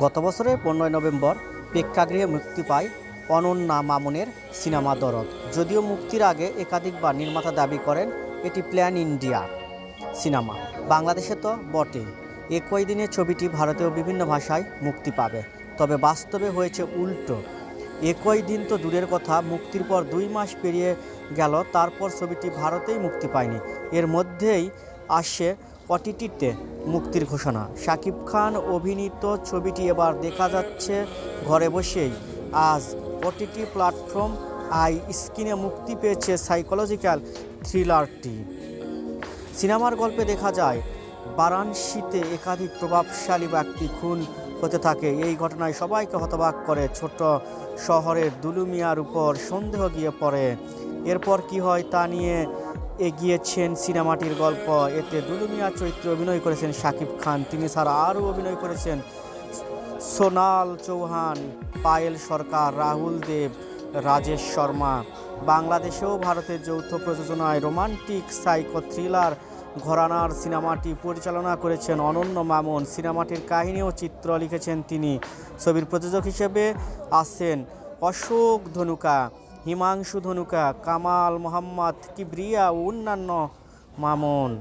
গত বছরের পনেরোই নভেম্বর প্রেক্ষাগৃহে মুক্তি পায় অনন্যা মামুনের সিনেমা দরদ। যদিও মুক্তির আগে একাধিকবার নির্মাতা দাবি করেন, এটি প্ল্যান ইন্ডিয়া সিনেমা। বাংলাদেশে তো বটে একই দিনে ছবিটি ভারতেও বিভিন্ন ভাষায় মুক্তি পাবে। তবে বাস্তবে হয়েছে উল্টো। একই দিন তো দূরের কথা, মুক্তির পর দুই মাস পেরিয়ে গেল, তারপর ছবিটি ভারতেই মুক্তি পায়নি। এর মধ্যেই আসছে ওটিটিতে মুক্তির ঘোষণা। শাকিব খান অভিনীত ছবিটি এবার দেখা যাচ্ছে ঘরে বসেই। আজ ওটিটি প্ল্যাটফর্ম আই স্ক্রিনে মুক্তি পেয়েছে সাইকোলজিক্যাল থ্রিলারটি। সিনেমার গল্পে দেখা যায়, বারাণসীতে একাধিক প্রভাবশালী ব্যক্তি খুন হতে থাকে। এই ঘটনায় সবাইকে হতবাক করে ছোট শহরের দুলুমিয়ার উপর সন্দেহ গিয়ে পড়ে। এরপর কি হয় তা নিয়ে এগিয়েছেন সিনেমাটির গল্প। এতে দুলুমিয়া চরিত্রে অভিনয় করেছেন শাকিব খান। তিনি ছাড়া আরও অভিনয় করেছেন সোনাল চৌহান, পায়েল সরকার, রাহুল দেব, রাজেশ শর্মা। বাংলাদেশেও ভারতের যৌথ প্রযোজনায় রোমান্টিক সাইকো থ্রিলার ঘরানার সিনেমাটি পরিচালনা করেছেন অনন্য মামুন। সিনেমাটির কাহিনী ও চিত্র লিখেছেন তিনি। ছবির প্রযোজক হিসেবে আছেন অশোক ধনুকা। হিমাংশু ধনুকা কামাল মোহাম্মদ কিবরিয়া ও অন্যান্য মামুন।